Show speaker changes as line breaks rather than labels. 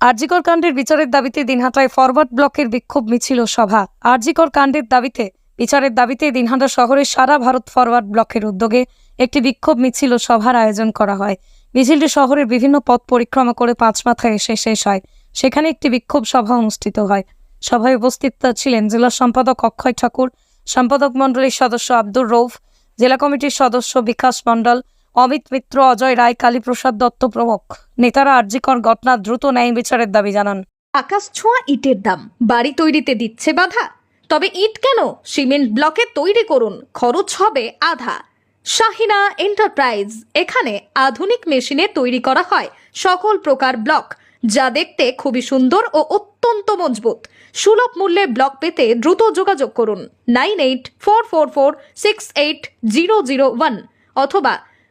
আরজিকর কাণ্ডের বিচারের দাবিতে দিনহাটায় ফরওয়ার্ড ব্লকের বিক্ষোভ মিছিল সভা। আরজিকর কাণ্ডের দাবিতে, বিচারের দাবিতে দিনহাটা শহরের সারা ভারত ফরওয়ার্ড ব্লকের উদ্যোগে একটি বিক্ষোভ মিছিল সভার আয়োজন করা হয়। মিছিলটি শহরের বিভিন্ন পথ পরিক্রমা করে পাঁচ মাথায় এসে শেষ হয়। সেখানে একটি বিক্ষোভ সভা অনুষ্ঠিত হয়। সভায় উপস্থিত ছিলেন জেলা সম্পাদক অক্ষয় ঠাকুর, সম্পাদক মণ্ডলীর সদস্য আব্দুর রৌফ জেলা কমিটির সদস্য বিকাশ মণ্ডল অমিত মিত্র, অজয় রায়, কালীপ্রসাদ দত্ত প্রমুখ। নেতারা আরজিকর ঘটনা দ্রুত ন্যায় বিচারের দাবি জানান।
আকাশ ছোঁয়া ইটের দাম। বাড়ি তৈরিতে দিচ্ছে বাধা। তবে ইট কেন? সিমেন্ট ব্লকে তৈরি করুন। খরচ হবে আধা। শাহিনা এন্টারপ্রাইজ। এখানে আধুনিক মেশিনে তৈরি করা হয় সকল প্রকার ব্লক। যা দেখতে খুবই সুন্দর ও অত্যন্ত মজবুত। সুলভ মূল্যে ব্লক পেতে দ্রুত যোগাযোগ করুন। Nine eight four four four six eight zero zero one অথবা